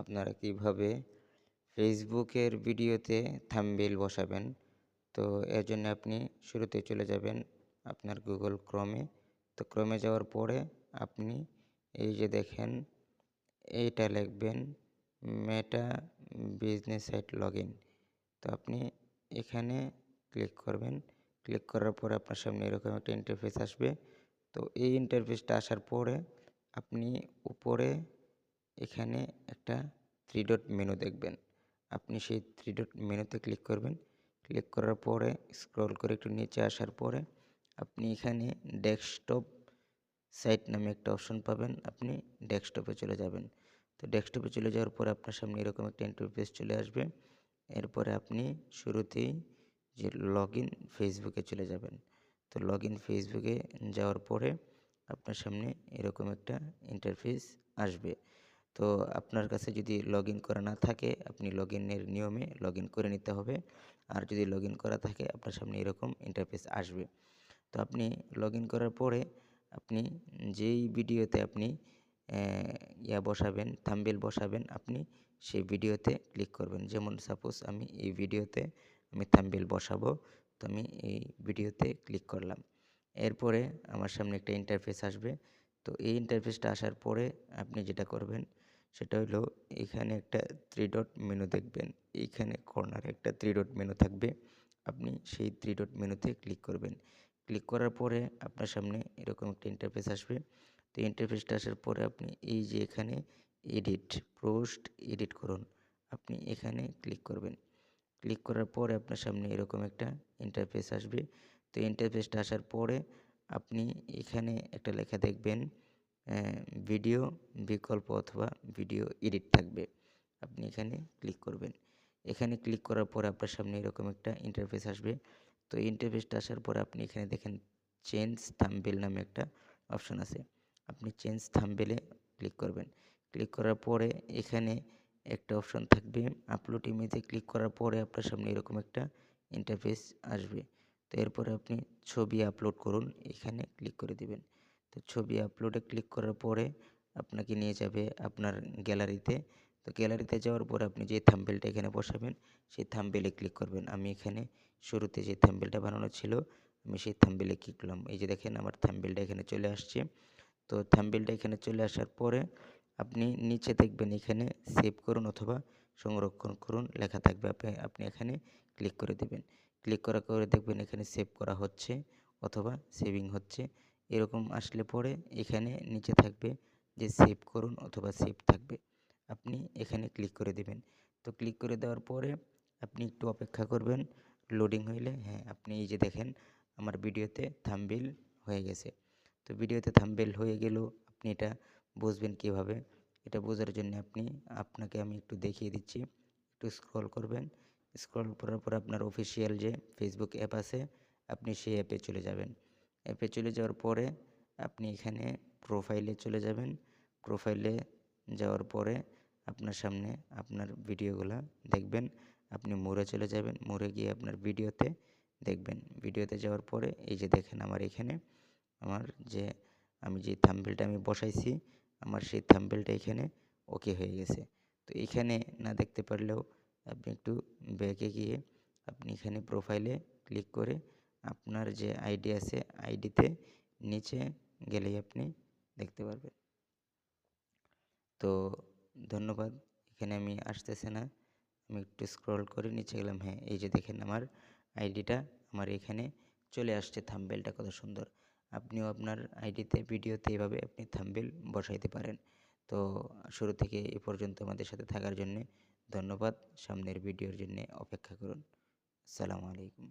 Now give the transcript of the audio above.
আপনারা কীভাবে ফেসবুকের ভিডিওতে থাম্বনেইল বসাবেন? তো এর জন্য আপনি শুরুতে চলে যাবেন আপনার গুগল ক্রমে। তো ক্রমে যাওয়ার পরে আপনি এই যে দেখেন, এইটা লিখবেন, মেটা বিজনেস সাইট লগ তো আপনি এখানে ক্লিক করবেন। ক্লিক করার পরে আপনার সামনে এরকম একটা ইন্টারফেস আসবে। তো এই ইন্টারফেসটা আসার পরে আপনি উপরে এখানে একটা থ্রি ডট মেনু দেখবেন। আপনি সেই থ্রি ডট মেনুতে ক্লিক করবেন। ক্লিক করার পরে স্ক্রল করে একটু নিচে আসার পরে আপনি এখানে ডেস্কটপ সাইট নামে একটা অপশন পাবেন। আপনি ডেস্কটপে চলে যাবেন। তো ডেস্কটপে চলে যাওয়ার পরে আপনার সামনে এরকম একটা ইন্টারফেস চলে আসবে। এরপরে আপনি শুরুতেই যে লগ ইন ফেসবুকে চলে যাবেন। তো লগ ইন ফেসবুকে যাওয়ার পরে আপনার সামনে এরকম একটা ইন্টারফেস আসবে। তো আপনার কাছে যদি লগ করা না থাকে, আপনি লগ নিয়মে লগ করে নিতে হবে। আর যদি লগ করা থাকে, আপনার সামনে এরকম ইন্টারফেস আসবে। তো আপনি লগ করার পরে আপনি যেই ভিডিওতে আপনি ইয়া বসাবেন থাম্বেল বসাবেন, আপনি সেই ভিডিওতে ক্লিক করবেন। যেমন সাপোজ আমি এই ভিডিওতে আমি থাম্বেল বসাবো, তো আমি এই ভিডিওতে ক্লিক করলাম। এরপরে আমার সামনে একটা ইন্টারফেস আসবে। তো এই ইন্টারফেসটা আসার পরে আপনি যেটা করবেন সেটা হলো এখানে একটা থ্রি ডট মেনু দেখবেন। এইখানে কর্নারে একটা থ্রি ডট মেনু থাকবে। আপনি সেই থ্রি ডট মেনুতে ক্লিক করবেন। ক্লিক করার পরে আপনার সামনে এরকম একটা ইন্টারফেস আসবে। তো ইন্টারফেসটা আসার পরে আপনি এই যে এখানে এডিট পোস্ট এডিট করুন। আপনি এখানে ক্লিক করবেন। ক্লিক করার পরে আপনার সামনে এরকম একটা ইন্টারফেস আসবে। তো ইন্টারফেসটা আসার পরে আপনি এখানে একটা লেখা দেখবেন ভিডিও বিকল্প অথবা ভিডিও এডিট থাকবে। আপনি এখানে ক্লিক করবেন। এখানে ক্লিক করার পরে আপনার সামনে এরকম একটা ইন্টারফেস আসবে। তো ইন্টারফেসটা আসার পরে আপনি এখানে দেখেন চেঞ্জ থাম্বেল নামে একটা অপশন আছে। আপনি চেঞ্জ থাম্বেলে ক্লিক করবেন। ক্লিক করার পরে এখানে একটা অপশন থাকবে আপলোড ইমেজে ক্লিক করার পরে আপনার সামনে এরকম একটা ইন্টারফেস আসবে। তো এরপরে আপনি ছবি আপলোড করুন। এখানে ক্লিক করে দিবেন। তো ছবি আপলোডে ক্লিক করার পরে আপনাকে নিয়ে যাবে আপনার গ্যালারিতে তো। গ্যালারিতে যাওয়ার পর আপনি যে থাম্বেলটা এখানে বসাবেন, সেই থাম্বেলে ক্লিক করবেন। আমি এখানে শুরুতে যে থাম্বেলটা বানানো ছিল, আমি সেই থাম্বেলে ক্লিক করলাম। এই যে দেখেন আমার থাম্বেলটা এখানে চলে আসছে। তো থাম্বেলটা এখানে চলে আসার পরে আপনি নিচে দেখবেন এখানে সেভ করুন অথবা সংরক্ষণ করুন, লেখা থাকবে আপনি আপনি এখানে ক্লিক করে দেবেন। ক্লিক করা করে দেখবেন এখানে সেভ করা হচ্ছে অথবা সেভিং হচ্ছে। এরকম আসলে পরে এখানে নিচে থাকবে যে সেভ করুন অথবা সেভ থাকবে। আপনি এখানে ক্লিক করে দেবেন। তো ক্লিক করে দেওয়ার পরে আপনি একটু অপেক্ষা করবেন। লোডিং হইলে হ্যাঁ আপনি এই যে দেখেন আমার ভিডিওতে থাম্বেল হয়ে গেছে। তো ভিডিওতে থাম্বেল হয়ে গেলেও আপনি এটা বুঝবেন কীভাবে? এটা বোঝার জন্য আপনি, আপনাকে আমি একটু দেখিয়ে দিচ্ছি। একটু স্ক্রল করবেন। স্ক্রল করার পর আপনার অফিসিয়াল যে ফেসবুক অ্যাপ আছে, আপনি সেই অ্যাপে চলে যাবেন। অ্যাপে চলে যাওয়ার পরে আপনি এখানে প্রোফাইলে চলে যাবেন। প্রোফাইলে যাওয়ার পরে আপনার সামনে আপনার ভিডিওগুলো দেখবেন। আপনি মোড়ে চলে যাবেন। মোড়ে গিয়ে আপনার ভিডিওতে দেখবেন। ভিডিওতে যাওয়ার পরে এই যে দেখেন আমার এখানে আমার যে আমি যে থাম্বেলটা আমি বসাইছি, আমার সেই থাম্বেলটা এখানে ওকে হয়ে গেছে। তো এখানে না দেখতে পারলেও আপনি একটু ব্যাকে গিয়ে আপনি এখানে প্রোফাইলে ক্লিক করে আপনার যে আইডি আছে আইডিতে নিচে গেলেই আপনি দেখতে পারবেন। তো ধন্যবাদ, এখানে আমি আসতেছে না। আমি একটু স্ক্রল করে নিচে গেলাম। হ্যাঁ এই যে দেখেন আমার আইডিটা আমার এখানে চলে আসছে থাম্বেলটা কত সুন্দর। আপনিও আপনার আইডিতে ভিডিওতে এভাবে আপনি থাম্বেল বসাইতে পারেন। তো শুরু থেকে এ পর্যন্ত আমাদের সাথে থাকার জন্যে ধন্যবাদ। সামনের ভিডিওর জন্যে অপেক্ষা করুন। আসসালামু আলাইকুম।